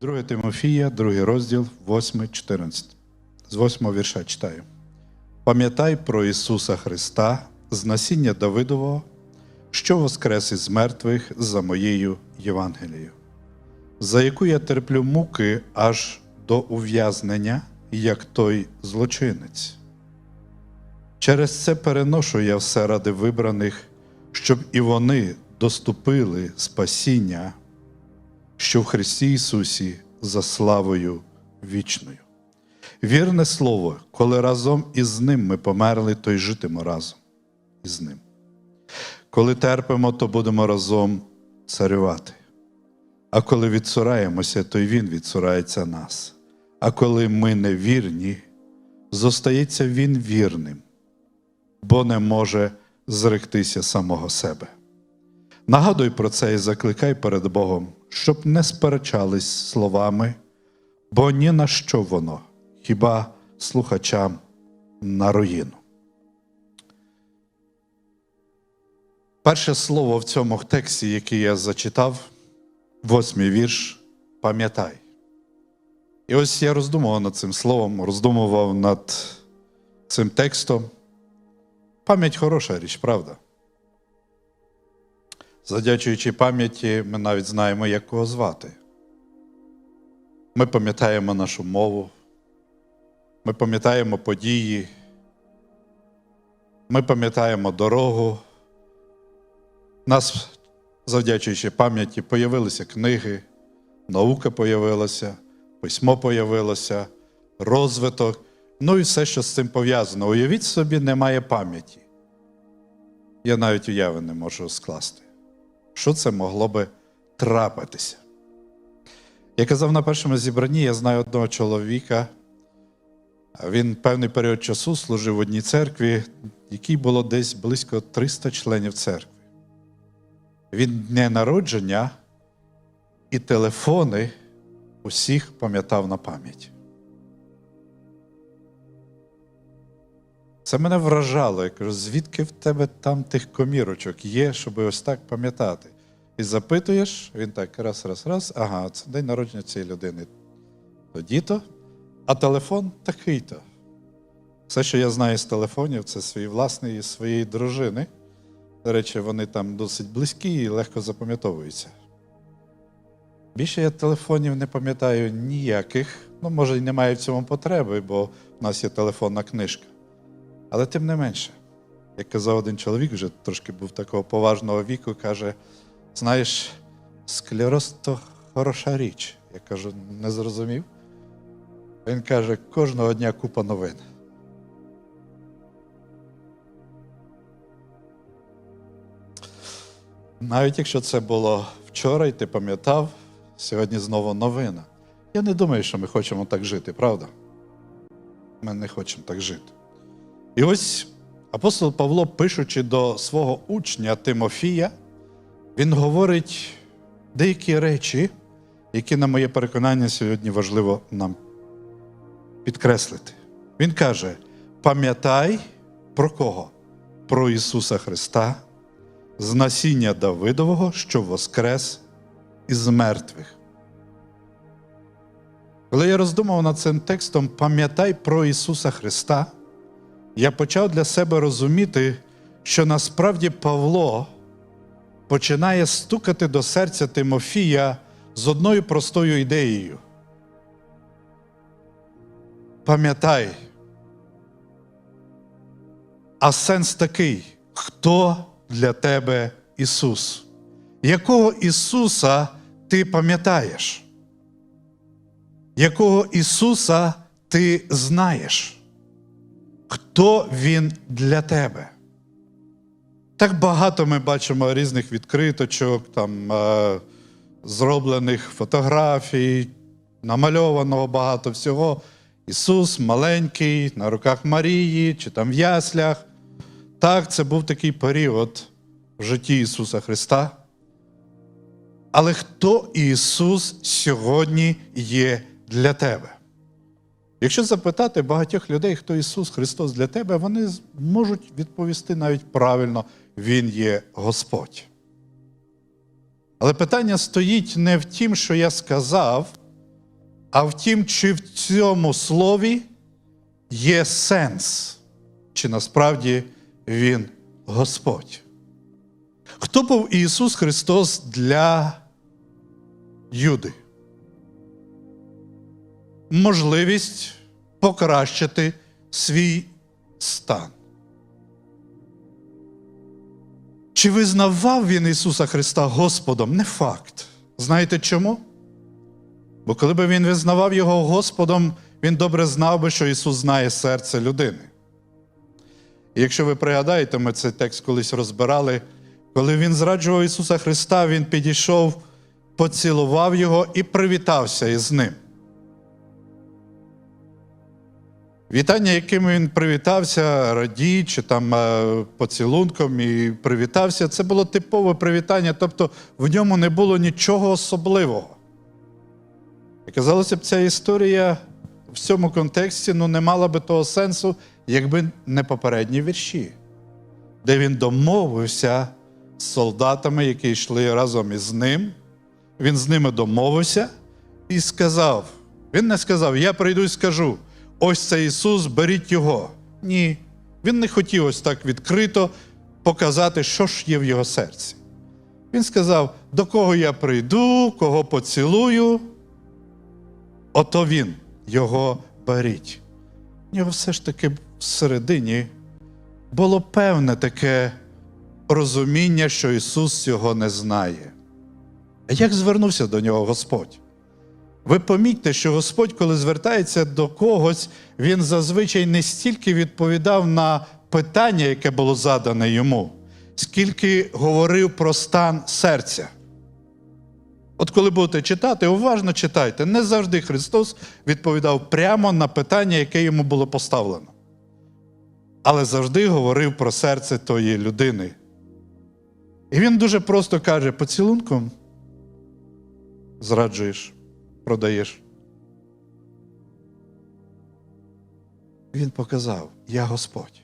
2 Тимофія, 2 розділ, 8, 14. З 8 вірша читаю. Пам'ятай про Ісуса Христа з насіння Давидового, що воскрес із мертвих за моєю Євангелією, за яку я терплю муки аж до ув'язнення, як той злочинець. Через це переношу я все ради вибраних, щоб і вони доступили спасіння, що в Христі Ісусі за славою вічною. Вірне слово, коли разом із Ним ми померли, то й житимо разом із Ним. Коли терпимо, то будемо разом царювати. А коли відсураємося, то й Він відсурається нас. А коли ми не вірні, зостається Він вірним, бо не може зректися самого себе. Нагадуй про це і закликай перед Богом, щоб не сперечались словами, бо ні на що воно, хіба слухачам на руїну. Перше слово в цьому тексті, який я зачитав, восьмий вірш, пам'ятай. І ось я роздумував над цим словом, роздумував над цим текстом. Пам'ять хороша річ, правда? Задячуючи пам'яті, ми навіть знаємо, як кого звати. Ми пам'ятаємо нашу мову, ми пам'ятаємо події, ми пам'ятаємо дорогу. Нас, завдячуючи пам'яті, появилися книги, наука появилася, письмо появилося, розвиток, ну і все, що з цим пов'язано. Уявіть собі, немає пам'яті. Я навіть уяви не можу скласти. Що це могло би трапитися? Я казав на першому зібранні, я знаю одного чоловіка. Він певний період часу служив в одній церкві, якій було десь близько 300 членів церкви. Він дня народження і телефони усіх пам'ятав на пам'ять. Це мене вражало. Я кажу, звідки в тебе там тих комірочок є, щоб ось так пам'ятати? І запитуєш, він так раз, раз, раз, ага, це день народження цієї людини. Тоді-то, а телефон такий-то. Все, що я знаю з телефонів, це свій власний і своєї дружини. До речі, вони там досить близькі і легко запам'ятовуються. Більше я телефонів не пам'ятаю ніяких. Ну, може, і немає в цьому потреби, бо в нас є телефонна книжка. Але тим не менше, як казав один чоловік, вже трошки був такого поважного віку, каже: знаєш, склероз то хороша річ. Я кажу, не зрозумів. Він каже, кожного дня купа новин. Навіть якщо це було вчора, і ти пам'ятав, сьогодні знову новина. Я не думаю, що ми хочемо так жити, правда? Ми не хочемо так жити. І ось апостол Павло, пишучи до свого учня Тимофія, він говорить деякі речі, які, на моє переконання, сьогодні важливо нам підкреслити. Він каже: пам'ятай про кого? Про Ісуса Христа, з насіння Давидового, що воскрес із мертвих. Коли я роздумав над цим текстом, пам'ятай про Ісуса Христа, я почав для себе розуміти, що насправді Павло починає стукати до серця Тимофія з одною простою ідеєю. Пам'ятай, а сенс такий, хто для тебе Ісус? Якого Ісуса ти пам'ятаєш? Якого Ісуса ти знаєш? Хто Він для тебе? Так багато ми бачимо різних відкриточок, там, е, зроблених фотографій, намальованого багато всього. Ісус маленький, на руках Марії, чи там в яслях. Так, це був такий період в житті Ісуса Христа. Але хто Ісус сьогодні є для тебе? Якщо запитати багатьох людей, хто Ісус Христос для тебе, вони можуть відповісти навіть правильно, Він є Господь. Але питання стоїть не в тім, що я сказав, А втім, чи в цьому слові є сенс, чи насправді Він Господь? Хто був Ісус Христос для Юди? Можливість покращити свій стан. Чи визнавав він Ісуса Христа Господом? Не факт. Знаєте чому? Бо коли би він визнавав його Господом, він добре знав би, що Ісус знає серце людини. І якщо ви пригадаєте, ми цей текст колись розбирали, коли він зраджував Ісуса Христа, Він підійшов, поцілував Його і привітався із ним. Вітання, яким він привітався, радій чи там е, поцілунком і привітався, це було типове привітання, тобто в ньому не було нічого особливого. І казалося б, ця історія в цьому контексті ну, не мала би того сенсу, якби не попередні вірші, де він домовився з солдатами, які йшли разом із ним. Він з ними домовився і сказав: Він не сказав, я прийду і скажу, ось це Ісус, беріть його. Ні. Він не хотів ось так відкрито показати, що ж є в його серці. Він сказав, до кого я прийду, кого поцілую, ото він, його беріть. В нього все ж таки всередині було певне таке розуміння, що Ісус цього не знає. А як звернувся до нього Господь? Ви помітьте, що Господь, коли звертається до когось, він зазвичай не стільки відповідав на питання, яке було задане йому, скільки говорив про стан серця. От коли будете читати, уважно читайте. Не завжди Христос відповідав прямо на питання, яке йому було поставлено. Але завжди говорив про серце тої людини. І він дуже просто каже: поцілунком зраджуєш, продаєш. Він показав: Я Господь.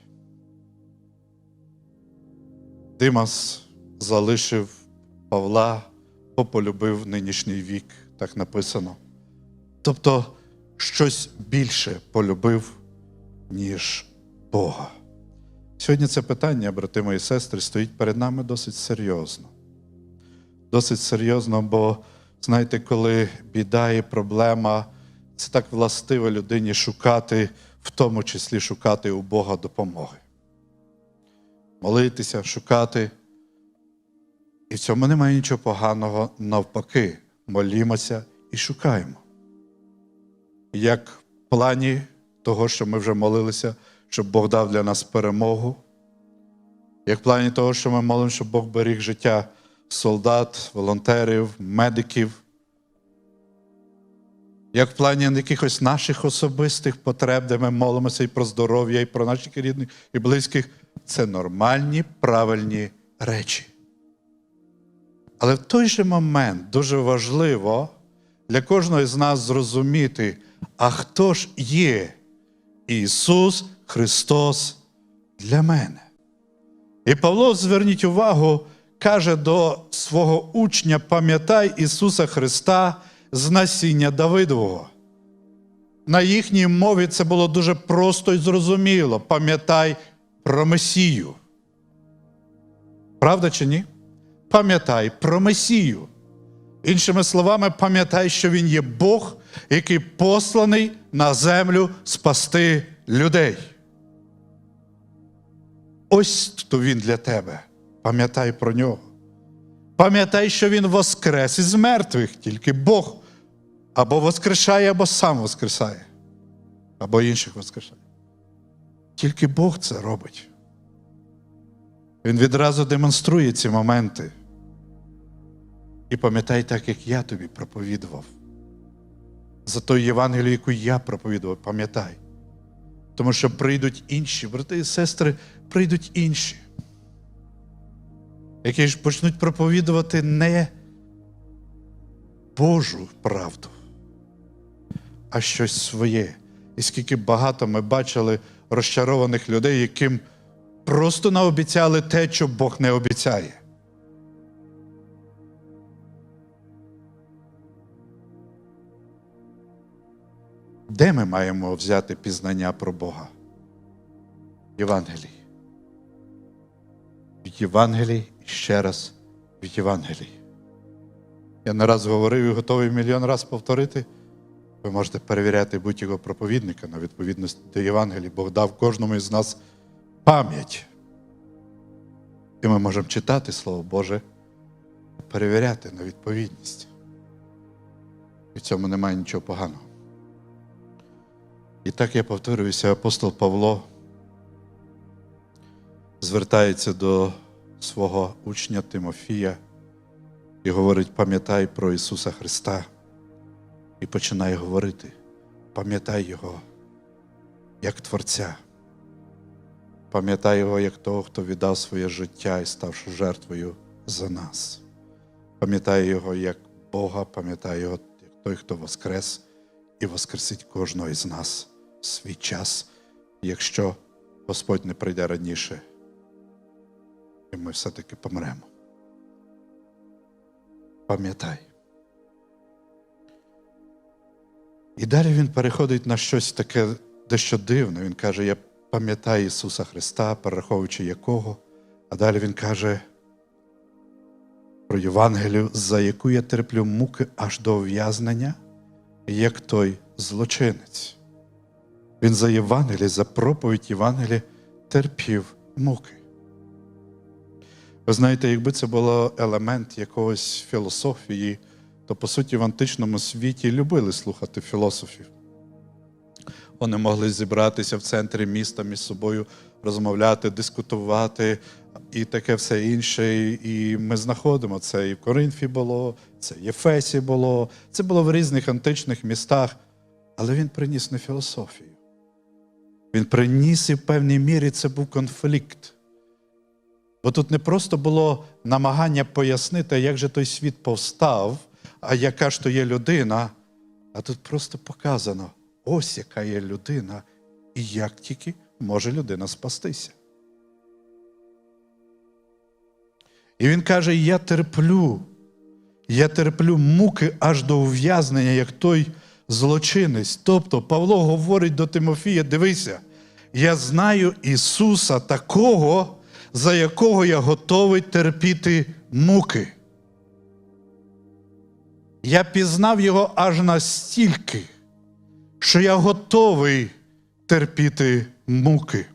Димас залишив Павла, бо полюбив нинішній вік, так написано. Тобто щось більше полюбив, ніж Бога. Сьогодні це питання, брати мої сестри, стоїть перед нами досить серйозно. Досить серйозно, бо знаєте, коли біда і проблема, це так властиво людині шукати, в тому числі шукати у Бога допомоги. Молитися, шукати. І в цьому немає нічого поганого, навпаки, молімося і шукаємо. Як в плані того, що ми вже молилися, щоб Бог дав для нас перемогу, як в плані того, що ми молимо, щоб Бог беріг життя солдат, волонтерів, медиків, як в плані якихось наших особистих потреб, де ми молимося і про здоров'я, і про наших рідних і близьких, це нормальні, правильні речі. Але в той же момент дуже важливо для кожного з нас зрозуміти, а хто ж є Ісус Христос для мене. І Павло, зверніть увагу, каже до свого учня: пам'ятай Ісуса Христа з насіння Давидового. На їхній мові це було дуже просто і зрозуміло. Пам'ятай про Месію. Правда чи ні? Пам'ятай про Месію. Іншими словами, пам'ятай, що Він є Бог, який посланий на землю спасти людей. Ось хто він для тебе. Пам'ятай про нього. Пам'ятай, що Він воскрес із мертвих, тільки Бог або воскрешає, або сам воскресає, або інших воскрешає. Тільки Бог це робить. Він відразу демонструє ці моменти. І пам'ятай так, як я тобі проповідував. За той Євангелію, яку я проповідував, пам'ятай. Тому що прийдуть інші, брати і сестри, прийдуть інші, які ж почнуть проповідувати не Божу правду, а щось своє. І скільки багато ми бачили розчарованих людей, яким просто наобіцяли те, що Бог не обіцяє. Де ми маємо взяти пізнання про Бога? В Євангелії. В Євангелії і ще раз в Євангелії. Я не раз говорив і готовий мільйон раз повторити. Ви можете перевіряти будь-якого проповідника на відповідність до Євангелії. Бог дав кожному із нас пам'ять. І ми можемо читати Слово Боже, перевіряти на відповідність. І в цьому немає нічого поганого. І так я повторююся, апостол Павло звертається до свого учня Тимофія і говорить: пам'ятай про Ісуса Христа. І починає говорити: пам'ятай Його як Творця. Пам'ятай Його як того, хто віддав своє життя і ставши жертвою за нас. Пам'ятай Його як Бога, пам'ятай Його як той, хто воскрес і воскресить кожного із нас в свій час, якщо Господь не прийде раніше, і ми все-таки помремо. Пам'ятай. І далі він переходить на щось таке дещо дивне. Він каже: Я пам'ятаю Ісуса Христа, перераховуючи якого. А далі він каже про Євангелію, за яку я терплю муки аж до ув'язнення, як той злочинець. Він за Євангеліє, за проповідь Євангелія терпів муки. Ви знаєте, якби це було елемент якогось філософії, то по суті в античному світі любили слухати філософів. Вони могли зібратися в центрі міста між собою, розмовляти, дискутувати і таке все інше. І ми знаходимо це і в Коринфі було, це і в Ефесі було, це було в різних античних містах. Але він приніс не філософію. Він приніс і в певній мірі це був конфлікт. Бо тут не просто було намагання пояснити, як же той світ повстав, а яка ж то є людина, а тут просто показано, ось яка є людина, і як тільки може людина спастися. І він каже: Я терплю, я терплю муки аж до ув'язнення, як той злочинець. Тобто Павло говорить до Тимофія: дивися, я знаю Ісуса такого, за якого я готовий терпіти муки. Я пізнав його аж настільки, що я готовий терпіти муки.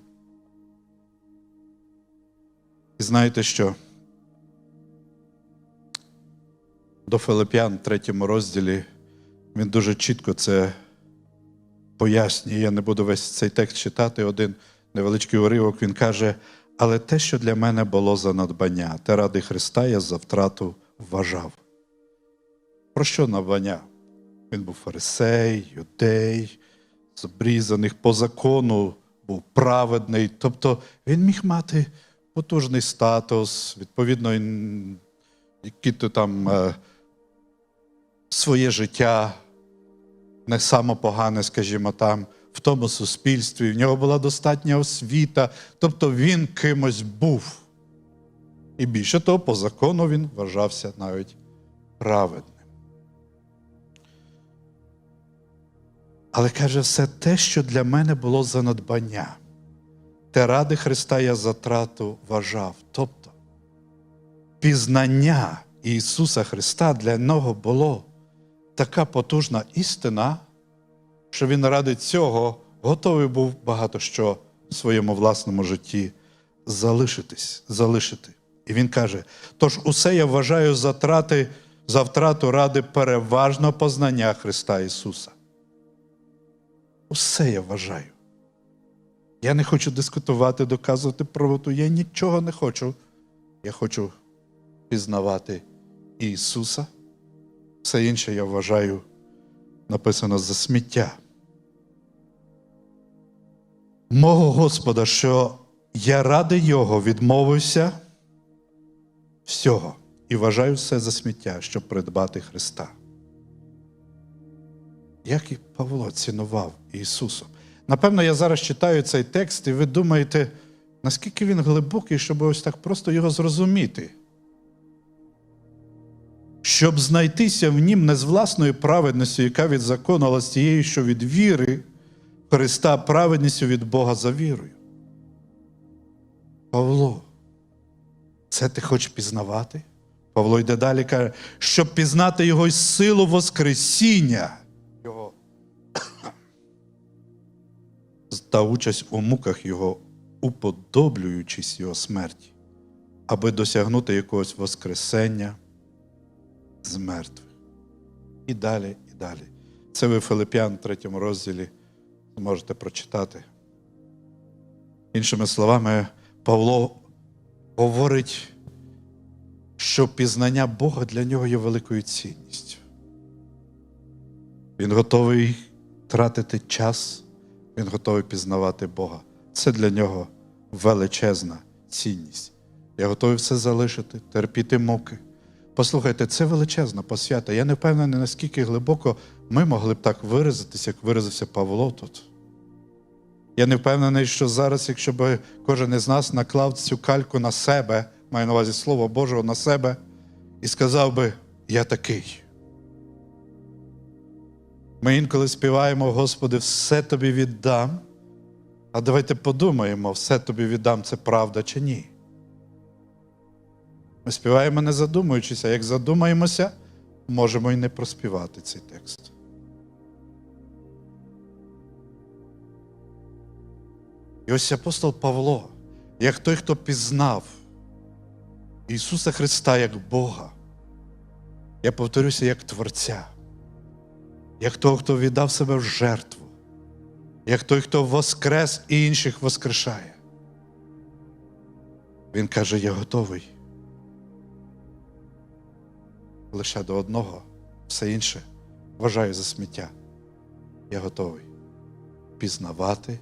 І знаєте що? До Филип'ян, третьому розділі, він дуже чітко це пояснює. Я не буду весь цей текст читати. Один невеличкий уривок. Він каже: але те, що для мене було за надбання, те ради Христа я за втрату вважав. Про що надбання? Він був фарисей, юдей, з по закону, був праведний. Тобто він міг мати потужний статус, відповідно, які то там е, своє життя, не само погане, скажімо там, в тому суспільстві. В нього була достатня освіта, тобто він кимось був. І більше того, по закону він вважався навіть праведним. Але каже, все те, що для мене було за надбання, те ради Христа я затрату вважав. Тобто пізнання Ісуса Христа для нього було така потужна істина, що він ради цього готовий був багато що в своєму власному житті залишитись, залишити. І він каже: тож усе я вважаю за, трати, за втрату ради переважного познання Христа Ісуса. Усе я вважаю. Я не хочу дискутувати, доказувати правоту. Я нічого не хочу. Я хочу пізнавати Ісуса. Все інше я вважаю написано за сміття. Мого Господа, що я ради Його відмовився всього і вважаю все за сміття, щоб придбати Христа. Як і Павло цінував Ісусу. Напевно, я зараз читаю цей текст, і ви думаєте, наскільки він глибокий, щоб ось так просто його зрозуміти. щоб знайтися в нім не з власної праведністю, яка від закону, але з тією, що від віри Христа праведністю від Бога за вірою. Павло, це ти хочеш пізнавати? Павло йде далі каже, щоб пізнати його й силу Воскресіння Його та участь у муках Його, уподоблюючись Його смерті, аби досягнути якогось Воскресення з мертвих. І далі, і далі. Це ви Филип'ян, 3 розділі можете прочитати. Іншими словами, Павло говорить, що пізнання Бога для нього є великою цінністю. Він готовий тратити час, він готовий пізнавати Бога. Це для нього величезна цінність. Я готовий все залишити, терпіти муки. Послухайте, це величезна посвята. Я не впевнений, наскільки глибоко ми могли б так виразитися, як виразився Павло тут. Я не впевнений, що зараз, якщо б кожен із нас наклав цю кальку на себе, маю на увазі Слово Божого на себе, і сказав би, я такий. Ми інколи співаємо, Господи, все тобі віддам. А давайте подумаємо, все тобі віддам, це правда чи ні. Ми співаємо не задумуючись, а як задумаємося, можемо і не проспівати цей текст. І ось апостол Павло, як той, хто пізнав Ісуса Христа як Бога, я повторюся, як Творця, як того, хто віддав себе в жертву, як той, хто воскрес і інших воскрешає. Він каже: Я готовий. Лише до одного, все інше вважаю за сміття. Я готовий пізнавати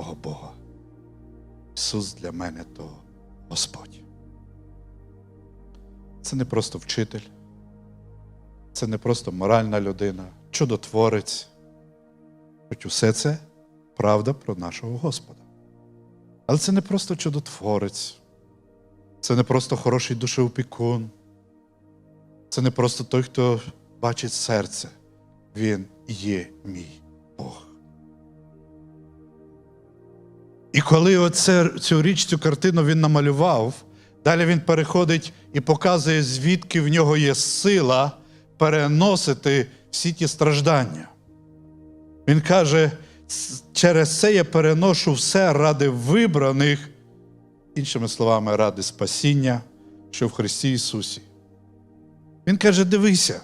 мого Бога. Ісус для мене то Господь. Це не просто вчитель, це не просто моральна людина, чудотворець. Хоч усе це правда про нашого Господа. Але це не просто чудотворець, це не просто хороший душеопікун, це не просто той, хто бачить серце. Він є мій Бог. І коли оце, цю річ, цю картину він намалював, далі він переходить і показує, звідки в нього є сила переносити всі ті страждання. Він каже, через це я переношу все ради вибраних, іншими словами, ради спасіння, що в Христі Ісусі. Він каже: дивися,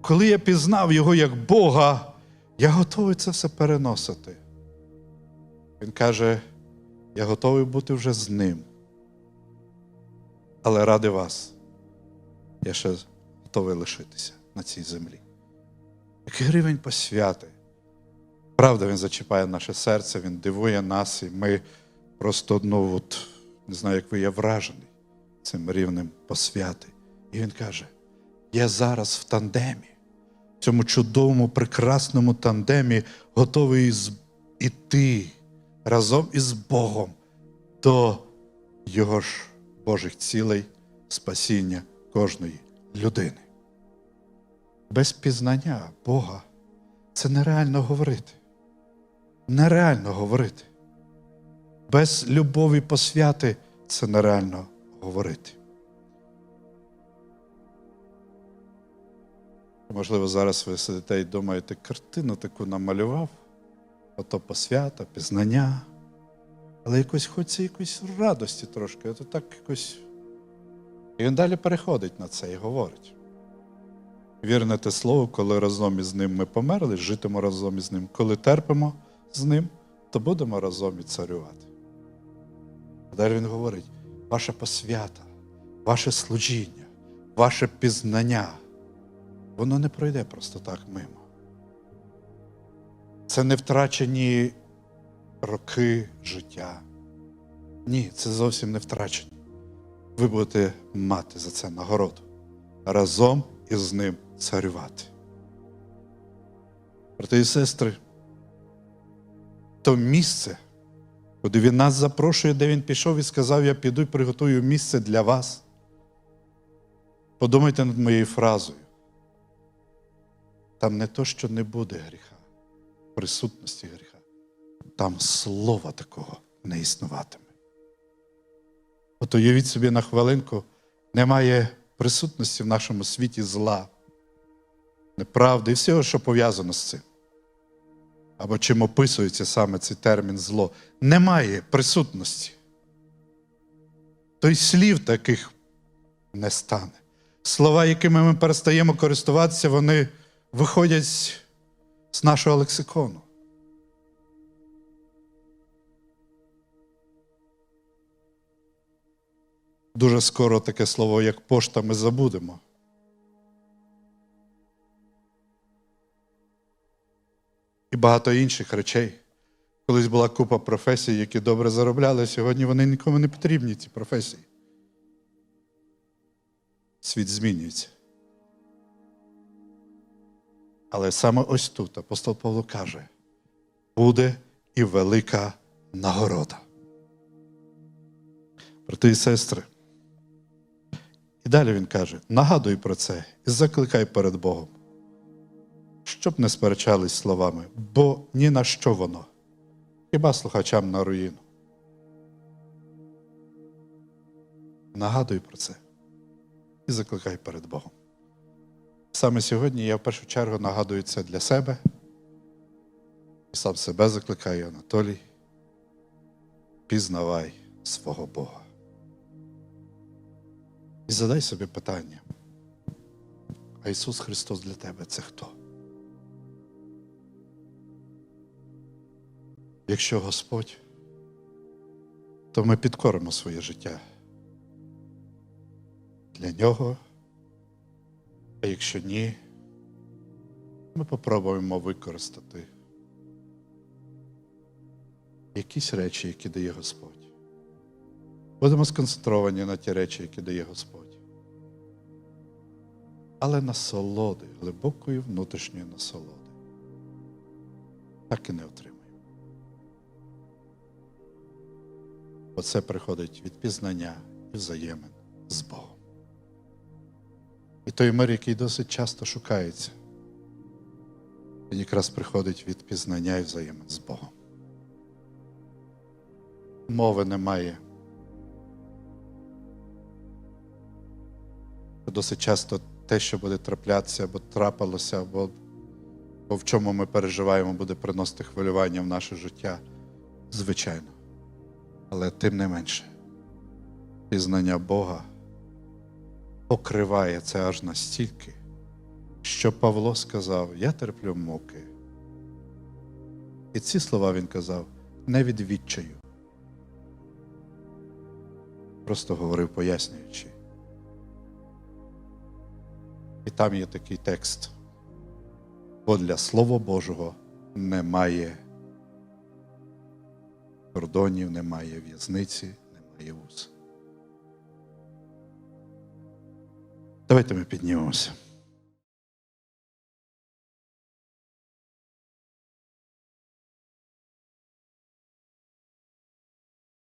коли я пізнав Його як Бога, я готовий це все переносити. Він каже, я готовий бути вже з ним. Але ради вас я ще готовий лишитися на цій землі. Який рівень посвяти. Правда, він зачіпає наше серце, він дивує нас, і ми просто, ну, от, не знаю, як ви є вражений цим рівнем посвяти. І він каже: я зараз в тандемі, в цьому чудовому, прекрасному тандемі готовий іти разом із Богом до Його ж Божих цілей, спасіння кожної людини. Без пізнання Бога це нереально говорити. Нереально говорити. Без любові посвяти це нереально говорити. Можливо, зараз ви сидите і думаєте, картину таку намалював, ото посвята, пізнання. Але якось хочеться якоїсь радості трошки, ото так якось. І він далі переходить на це і говорить. Вірне те слово, коли разом із ним ми померли, житимо разом із ним. Коли терпимо з ним, то будемо разом і царювати. А далі він говорить: ваша посвята, ваше служіння, ваше пізнання, воно не пройде просто так мимо. Це не втрачені роки життя. Ні, це зовсім не втрачені. Ви будете мати за це нагороду. Разом із ним царювати. Брати і сестри, то місце, куди він нас запрошує, де він пішов і сказав, я піду і приготую місце для вас. Подумайте над моєю фразою. Там не то, що не буде гріха, присутності гріха. Там слова такого не існуватиме. От уявіть собі на хвилинку, немає присутності в нашому світі зла, неправди і всього, що пов'язано з цим. Або чим описується саме цей термін зло. Немає присутності. То й слів таких не стане. Слова, якими ми перестаємо користуватися, вони виходять з нашого лексикону. Дуже скоро таке слово, як пошта, ми забудемо. І багато інших речей. Колись була купа професій, які добре заробляли, сьогодні вони нікому не потрібні, ці професії. Світ змінюється. Але саме ось тут апостол Павло каже: буде і велика нагорода. Брати і сестри. І далі він каже: нагадуй про це і закликай перед Богом, щоб не сперечались словами, бо ні на що воно, хіба слухачам на руїну. Нагадуй про це і закликай перед Богом. Саме сьогодні я в першу чергу нагадую це для себе сам себе закликаю, Анатолій. Пізнавай свого Бога. І задай собі питання. А Ісус Христос для тебе це хто? Якщо Господь, то ми підкоримо своє життя для Нього. А якщо ні, ми попробуємо використати якісь речі, які дає Господь. Будемо сконцентровані на ті речі, які дає Господь. Але насолоди, глибокої внутрішньої насолоди. Так і не отримаємо. Оце приходить від пізнання і взаємин з Богом. І той мир, який досить часто шукається, він якраз приходить від пізнання і взаємин з Богом. Мови немає. Досить часто те, що буде траплятися, або трапилося, або, або в чому ми переживаємо, буде приносити хвилювання в наше життя. Звичайно. Але тим не менше, пізнання Бога покриває це аж настільки, що Павло сказав: Я терплю муки. І ці слова він казав не від відчаю. Просто говорив, пояснюючи. І там є такий текст. Бо для Слова Божого немає кордонів, немає в'язниці, немає вуз. Давайте ми піднімемося.